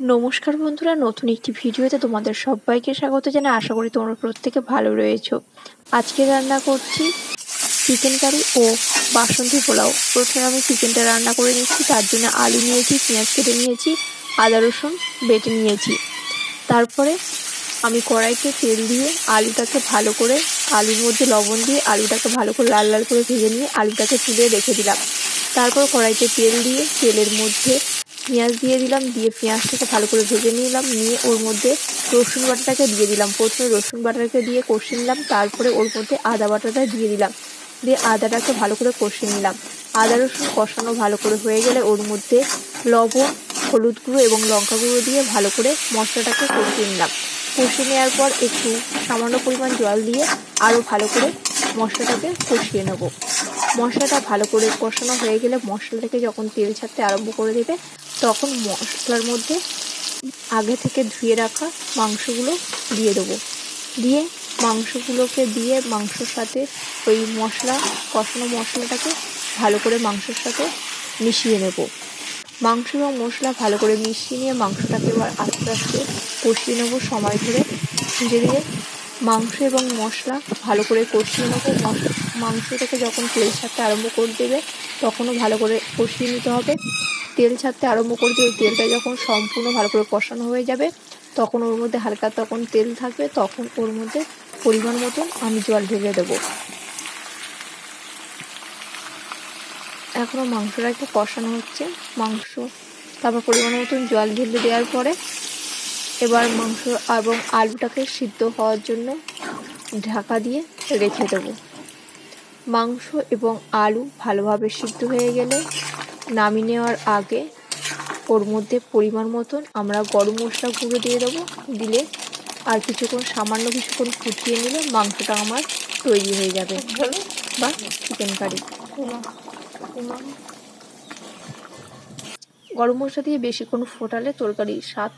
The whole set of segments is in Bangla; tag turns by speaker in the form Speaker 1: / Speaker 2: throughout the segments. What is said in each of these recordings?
Speaker 1: নমস্কার বন্ধুরা, নতুন একটি ভিডিওতে তোমাদের সবাইকে স্বাগত জানাই। আশা করি তোমরা প্রত্যেকে ভালো রয়েছ। আজকে রান্না করছি চিকেন কারি ও বাসন্তী পোলাও। প্রথমে আমি চিকেনটা রান্না করে নিচ্ছি, তার জন্য আলু নিয়েছি, পেঁয়াজ কেটে নিয়েছি, আদা রসুন বেটে নিয়েছি। তারপরে আমি কড়াইতে তেল দিয়ে আলুটাকে ভালো করে, আলুর মধ্যে লবণ দিয়ে আলুটাকে ভালো করে লাল লাল করে ভেজে নিয়ে আলুটাকে তুলে রেখে দিলাম। তারপর কড়াইতে তেল দিয়ে তেলের মধ্যে পেঁয়াজ দিয়ে দিলাম, দিয়ে পেঁয়াজটাকে ভালো করে ভেজে নিলাম, নিয়ে ওর মধ্যে রসুন বাটাটাকে দিয়ে দিলাম। প্রথমে রসুন বাটাটাকে দিয়ে কষে নিলাম, তারপরে ওর মধ্যে আদা বাটাটা দিয়ে দিলাম। দিয়ে আদাটাকে ভালো করে কষে নিলাম। আদা রসুন কষানো ভালো করে হয়ে গেলে ওর মধ্যে লবণ, হলুদ গুঁড়ো এবং লঙ্কা গুঁড়ো দিয়ে ভালো করে মশলাটাকে কষিয়ে নিলাম। কষিয়ে নেওয়ার পর একটু সামান্য পরিমাণ জল দিয়ে আরও ভালো করে মশলাটাকে কষিয়ে নেব। মশলাটা ভালো করে কষানো হয়ে গেলে মশলাটাকে যখন তেল ছাড়তে আরম্ভ করে দেবে, তখন মশলার মধ্যে আগে থেকে ধুয়ে রাখা মাংসগুলো দিয়ে দেবো। দিয়ে মাংসগুলোকে দিয়ে মাংসর সাথে ওই মশলা, কষানো মশলাটাকে ভালো করে মাংসর সাথে মিশিয়ে নেব। মাংস এবং মশলা ভালো করে মিশিয়ে নিয়ে মাংসটাকে এবার আস্তে আস্তে কষিয়ে নেব সময় ধরে। ধীরে ধীরে মাংস এবং মশলা ভালো করে কষিয়ে নেব। মাংসটাকে যখন তেল ছাড়তে আরম্ভ করে দেবে, তখনও ভালো করে কষিয়ে নিতে হবে। তেল ছাড়তে আরম্ভ করে দেবে তেলটা যখন সম্পূর্ণ ভালো করে কষানো হয়ে যাবে, তখন ওর মধ্যে হালকা তখন তেল থাকবে, তখন ওর মধ্যে পরিমাণ মতন আমি জল ঢেলে দেবো। এখনও মাংসটা একটু কষানো হচ্ছে। মাংস তারপর পরিমাণ মতন জল ঢেলে দেওয়ার পরে এবার মাংস এবং আলুটাকে সিদ্ধ হওয়ার জন্য ঢাকা দিয়ে রেখে দেব। মাংস এবং আলু ভালোভাবে সিদ্ধ হয়ে গেলে নামিয়ে নেওয়ার আগে ওর মধ্যে পরিমাণ মতন আমরা গরম মশলা গুঁড়ো দিয়ে দেবো। দিলে আর কিছুক্ষণ, সামান্য কিছুক্ষণ ফুটিয়ে নিলে মাংসটা আমার তৈরি হয়ে যাবে। বা চিকেন কারি গরম মশলা দিয়ে বেশিক্ষণ ফোটালে তরকারির স্বাদ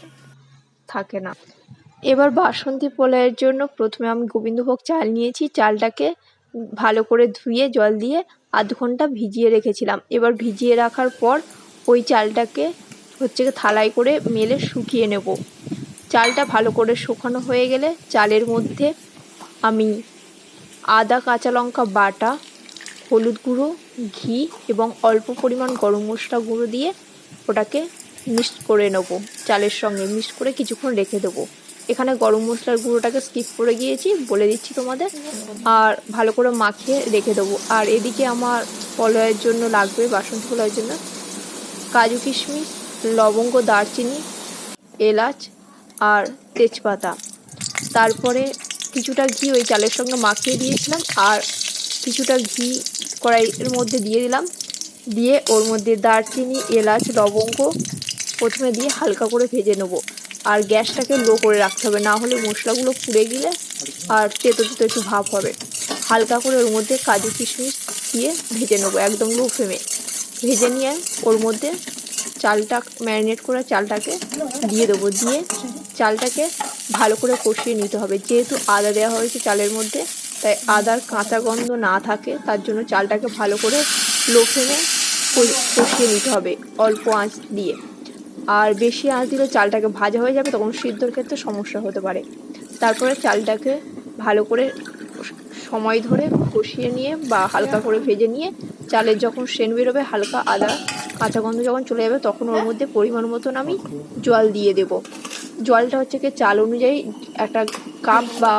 Speaker 1: থাকে না। এবার বাসন্তী পোলাওয়ের জন্য প্রথমে আমি গোবিন্দভোগ চাল নিয়েছি। চালটাকে ভালো করে ধুয়ে, জল দিয়ে আধ ঘণ্টা ভিজিয়ে রেখেছিলাম। এবার ভিজিয়ে রাখার পর ওই চালটাকে হচ্ছে থালায় করে মেলে শুকিয়ে নেব। চালটা ভালো করে শুকানো হয়ে গেলে চালের মধ্যে আমি আদা, কাঁচা লঙ্কা বাটা, হলুদ গুঁড়ো, ঘি এবং অল্প পরিমাণ গরম মশলা গুঁড়ো দিয়ে ওটাকে মিক্সড করে নেব। চালের সঙ্গে মিক্সড করে কিছুক্ষণ রেখে দেবো। এখানে গরম মশলার গুঁড়োটাকে স্কিপ করে গিয়েছি, বলে দিচ্ছি তোমাদের। আর ভালো করে মাখিয়ে রেখে দেবো। আর এদিকে আমার পলয়ের জন্য লাগবে, বাসন্তী পোলাওয়ের জন্য, কাজু কিশমিশ, লবঙ্গ, দারচিনি, এলাচ আর তেজপাতা। তারপরে কিছুটা ঘি ওই চালের সঙ্গে মাখিয়ে দিয়েছিলাম, আর কিছুটা ঘি কড়াইয়ের মধ্যে দিয়ে দিলাম। দিয়ে ওর মধ্যে দারচিনি, এলাচ, লবঙ্গ প্রথমে দিয়ে হালকা করে ভেজে নেব। আর গ্যাসটাকে লো করে রাখতে হবে। না হলে মশলাগুলো পুড়ে গেলে আর তেতো তেতো একটু ভাব হবে। হালকা করে ওর মধ্যে কাজু কিশমিশ দিয়ে ভেজে নেব, একদম লো ফ্লেমে ভেজে নিয়ে ওর মধ্যে চালটা ম্যারিনেট করা চালটাকে দিয়ে দেবো। দিয়ে চালটাকে ভালো করে কষিয়ে নিতে হবে। যেহেতু আদা দেওয়া হয়েছে চালের মধ্যে, তাই আদার কাঁচা গন্ধ না থাকে, তার জন্য চালটাকে ভালো করে লো ফ্লেমে কষিয়ে নিতে হবে অল্প আঁচ দিয়ে। আর বেশি আঁচ দিলে চালটাকে ভাজা হয়ে যাবে, তখন সিদ্ধর ক্ষেত্রে সমস্যা হতে পারে। তারপরে চালটাকে ভালো করে সময় ধরে কষিয়ে নিয়ে বা হালকা করে ভেজে নিয়ে চালের যখন সেন বেরোবে, হালকা আদা, কাঁচা গন্ধ যখন চলে যাবে, তখন ওর মধ্যে পরিমাণ মতন আমি জল দিয়ে দেব। জলটা হচ্ছে কি চাল অনুযায়ী একটা কাপ বা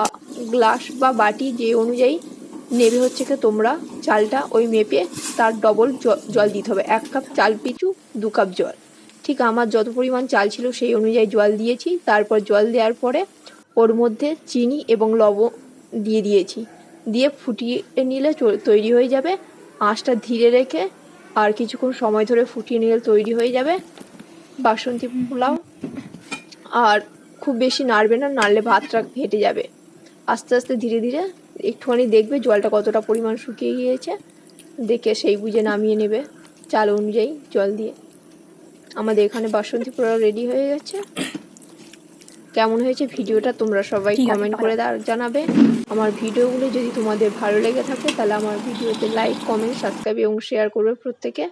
Speaker 1: গ্লাস বা বাটি যে অনুযায়ী নেবে হচ্ছে কি তোমরা চালটা ওই মেপে তার ডবল জল দিতে হবে। এক কাপ চাল পিছু দু কাপ জল। ঠিক আমার যত পরিমাণ চাল ছিল সেই অনুযায়ী জল দিয়েছি। তারপর জল দেওয়ার পরে ওর মধ্যে চিনি এবং লবণ দিয়ে দিয়েছি। দিয়ে ফুটিয়ে নিলে তৈরি হয়ে যাবে। আঁচটা ধীরে রেখে আর কিছুক্ষণ সময় ধরে ফুটিয়ে নিলে তৈরি হয়ে যাবে। বাসন্তী পোলাও। আর খুব বেশি নাড়বে না, নাড়লে ভাতটা ফেটে যাবে। আস্তে আস্তে ধীরে ধীরে একটুখানি দেখবে জলটা কতটা পরিমাণ শুকিয়ে গিয়েছে। দেখে সেই বুঝে নামিয়ে নেবে চাল অনুযায়ী জল দিয়ে। আমাদের এখানে বাসন্তী পোড়া রেডি হয়ে গেছে। কেমন হয়েছে ভিডিওটা তোমরা সবাই কমেন্ট করে জানাবে। আমার ভিডিওগুলো যদি তোমাদের ভালো লেগে থাকে তাহলে আমার ভিডিওতে লাইক কমেন্ট সাবস্ক্রাইব এবং শেয়ার করবে প্রত্যেকে।